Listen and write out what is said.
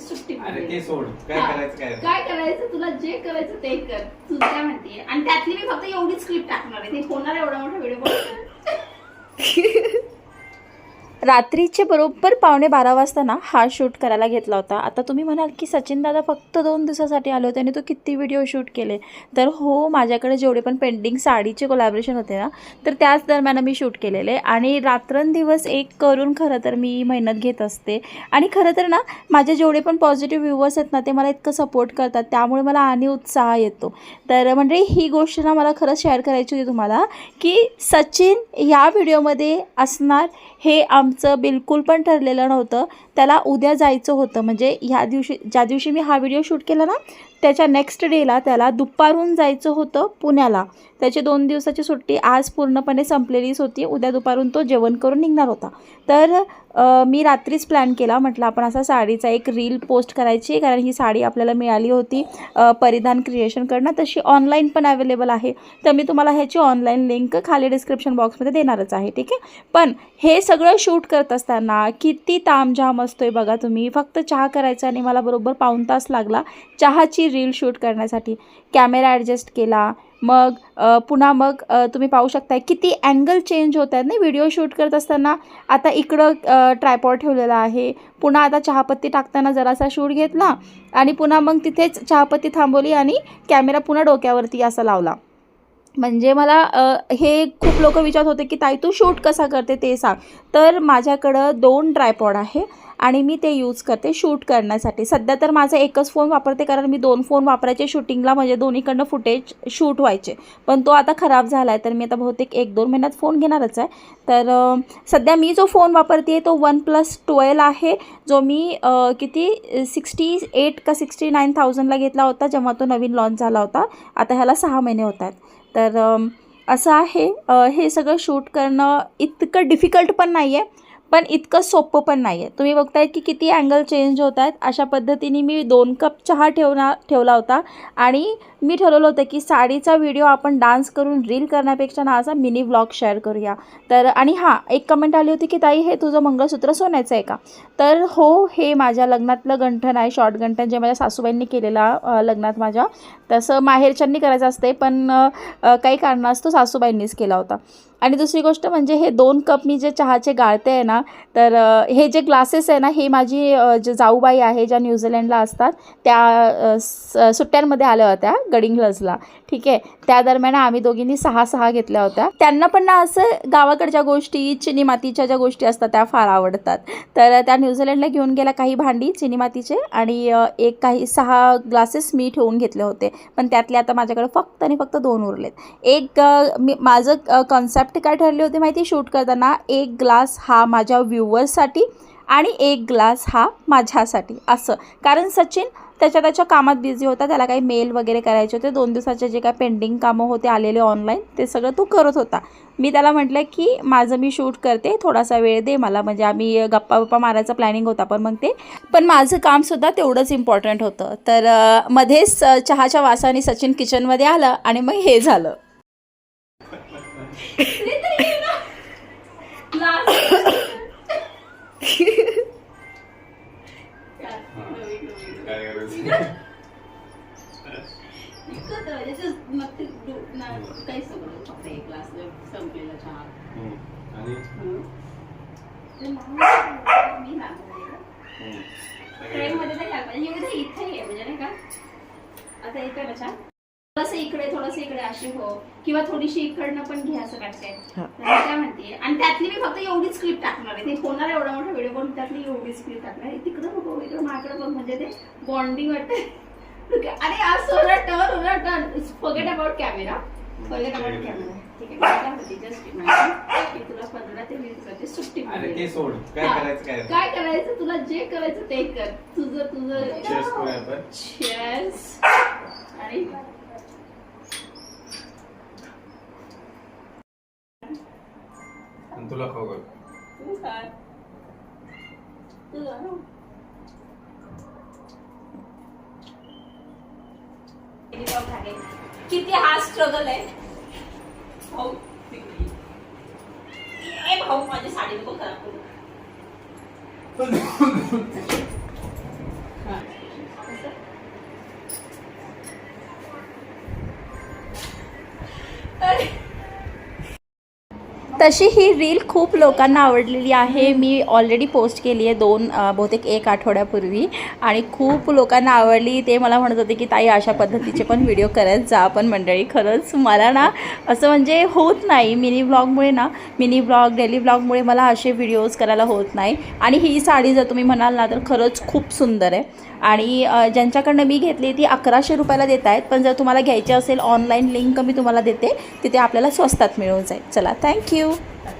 दिवसाची सुट्टी अरे. ते सोड. काय हा. करायचं काय काय करायचं तुला जे करायचं ते कर. तुझं काय म्हणते. आणि त्यातली मी फक्त एवढीच क्लिप टाकणार आहे. ते होणार एवढा मोठा व्हिडिओ रात्रीचे बरोबर पावणे बारा वाजता ना हा शूट करायला घेतला होता. आता तुम्ही म्हणाल की सचिन दादा फक्त दोन दिवसासाठी आले होते आणि तो किती व्हिडिओ शूट केले. तर हो माझ्याकडे जेवढे पण पेंडिंग साडीचे कोलॅबरेशन होते ना तर त्याच दरम्यान मी शूट केलेले. आणि रात्रंदिवस एक करून खरं तर मी मेहनत घेत असते. आणि खरं तर ना माझे जेवढे पण पॉझिटिव्ह व्ह्यूवर्स आहेत ना ते मला इतकं सपोर्ट करतात. त्यामुळे मला आणि उत्साह येतो. तर म्हणजे ही गोष्ट ना मला खरंच शेअर करायची होती तुम्हाला की सचिन ह्या व्हिडिओमध्ये असणार हे आमचं बिलकुल पण ठरलेलं नव्हतं. त्याला उद्या जायचं होतं. म्हणजे ह्या दिवशी ज्या दिवशी मी हा व्हिडिओ शूट केला ना त्याच्या नेक्स्ट डेला त्याला दुपारून जायचं होतं पुण्याला. त्याची दोन दिवसाची सुट्टी आज पूर्णपणे संपलेलीच होती. उद्या दुपारून तो जेवण करून निघणार होता. तर आ, मी रात्रीच प्लॅन केला. म्हटलं आपण असा साडीचा एक रील पोस्ट करायची कारण ही साडी आपल्याला मिळाली होती. परिधान क्रिएशनकडनं तशी ऑनलाईन पण अवेलेबल आहे. तर मी तुम्हाला ह्याची ऑनलाईन लिंक खाली डिस्क्रिप्शन बॉक्समध्ये देणारच आहे. ठीक आहे? पण हे सगळं शूट करत असताना किती तामझाम असतोय बघा तुम्ही. फक्त चहा करायचा आणि मला बरोबर पाऊण तास लागला चहाची रील शूट करण्यासाठी. कॅमेरा ॲडजस्ट केला. मग पुन्हा मग तुम्ही पाहू शकताय किती अँगल चेंज होत आहेत ना व्हिडिओ शूट करत असताना. आता इकडं ट्रायपॉड ठेवलेला आहे. पुन्हा आता चहापत्ती टाकताना जरासा शूट घेतला आणि पुन्हा मग तिथेच चहापत्ती थांबवली आणि कॅमेरा पुन्हा डोक्यावरती असा लावला. म्हणजे मला हे खूप लोक विचारत होते की ताई तू शूट कसा करते ते सांग. तर माझ्याकडं दोन ट्रायपॉड आहे. आणि मी ते यूज करते शूट करण्यासाठी. सध्या तर माझा एकच फोन वापरते कारण मी दोन फोन वापरायचे शूटिंगला म्हणजे दोन्हीकडनं फुटेज शूट व्हायचे. पण तो आता खराब झाला आहे तर मी आता बहुतेक एक दोन महिन्यात फोन घेणारच आहे. तर सध्या मी जो फोन वापरते तो वन प्लस ट्वेल्व आहे. जो मी किती सिक्स्टी एट का सिक्स्टी नाईन थाउजंडला घेतला होता जेव्हा तो नवीन लॉन्च झाला होता. आता ह्याला सहा महिने होत आहेत. तर असं आहे. हे सगळं शूट करणं इतकं डिफिकल्ट पण नाही आहे पण इतकं सोपं पण नाही आहे तुम्ही बघताय की किती अँगल चेंज होत आहेत अशा पद्धतीने मी दोन कप चहा ठेवला ठेवला होता. आणि मी ठरवलं होतं की साडीचा व्हिडिओ आपण डान्स करून रील करण्यापेक्षा ना असा मिनी व्लॉग शेअर करूया. तर आणि हां एक कमेंट आली होती की ताई हे तुझं मंगळसूत्र सोन्याचं आहे का? तर हो हे माझ्या लग्नातलं गंठन आहे शॉर्ट गंठन जे माझ्या सासूबाईंनी केलेला लग्नात माझ्या. तसं माहेरच्यांनी करायचं असते पण काही कारणास्तव सासूबाईंनीच केला होता. आणि दुसरी गोष्ट म्हणजे हे दोन कप मी जे चहाचे गाळते आहे ना तर हे जे ग्लासेस आहे ना हे माझी जे जाऊबाई आहे ज्या न्यूझीलंडला असतात त्या सुट्ट्यांमध्ये आल्या होत्या गडिंग्लजला ठीक आहे? त्या दरम्यान आम्ही दोघींनी सहा सहा घेतल्या होत्या. त्यांना पण ना असं गावाकडच्या गोष्टी चिनी मातीच्या ज्या गोष्टी असतात त्या फार आवडतात. तर त्या न्यूझीलंडला घेऊन गेल्या काही भांडी चिनी मातीचे आणि एक काही सहा ग्लासेस मी ठेवून घेतले होते. पण त्यातले आता माझ्याकडे फक्त आणि फक्त दोन उरलेत. एक मी माझं कॉन्सेप्ट काय ठरले होते माहिती? शूट करताना एक ग्लास हा माझ्या व्ह्युअर्ससाठी आणि एक ग्लास हा माझ्यासाठी. असं. कारण सचिन त्याच्या त्याच्या कामात बिझी होता. त्याला काही मेल वगैरे करायचे होते. दोन दिवसाचे जे काही पेंडिंग कामं होते आलेले ऑनलाईन ते सगळं तू करत होता. मी त्याला म्हटलं की माझं मी शूट करते. थोडासा वेळ दे मला. म्हणजे आम्ही गप्पा गप्पा मारायचा प्लॅनिंग होता पण मग ते. पण माझं कामसुद्धा तेवढंच इम्पॉर्टंट होतं. तर मध्येच चहाच्या वासाने सचिन किचनमध्ये आलं आणि मग हे झालं. काही सगळं फक्त एक ग्लास संपलेला चहा हम्म. आणि ते लहान मी लागले हम्म. ट्रेन मध्ये नाही घ्यायला पाहिजे एवढं इथे आहे म्हणजे नाही का आता येतोय ना छान थोडंसं इकडे थोडंसं इकडे असे हो. किंवा थोडीशी इकडनं पण घे असं काढते हा. मी काय म्हणते आणि त्यातली मी फक्त एवढीच क्लिप टाकणार आहे. ते होणार एवढा मोठा व्हिडिओ पण त्यातली एवढीच क्लिप टाकणार आहे. तिकडं नको इकडं माझ्याकडे बघ म्हणजे ते बॉन्डिंग वाटते अरे आज solar turn ओलर turn forget about camera forget about camera ठीक आहे जस्ट मी तुला पंधरा ते वीस दिवसाची सुट्टी अरे मिळेल. ते सोड. काय हा. करायचं काय? काय करायचं? तुला जे करायचं ते कर. तुझं तुझं. चेस. आणि तुला खाऊ घाल. तू खा. तू खा ना. किती हा स्ट्रगल आहे भाऊ तिकडे. ए भाऊ माझी साडी नको खराब करू हा. तशी ही रील खूप लोकांना आवडलेली आहे. मी ऑलरेडी पोस्ट केली आहे दोन बहुतेक एक आठवड्यापूर्वी आणि खूप लोकांना आवडली. ते मला म्हणत होते की ताई अशा पद्धतीचे पण व्हिडिओ करत जा पण मंडळी खरंच मला ना असं म्हणजे होत नाही. मिनी ब्लॉगमुळे ना मिनी ब्लॉग डेली ब्लॉगमुळे मला असे व्हिडिओज करायला होत नाही. आणि ही साडी जर तुम्ही म्हणाल ना तर खरंच खूप सुंदर आहे. आणि ज्यांच्याकडनं मी घेतली ती अकराशे रुपयाला देत आहेत. पण जर तुम्हाला घ्यायची असेल ऑनलाईन लिंक मी तुम्हाला देते. तिथे आपल्याला स्वस्तात मिळून जाईल. चला थँक्यू you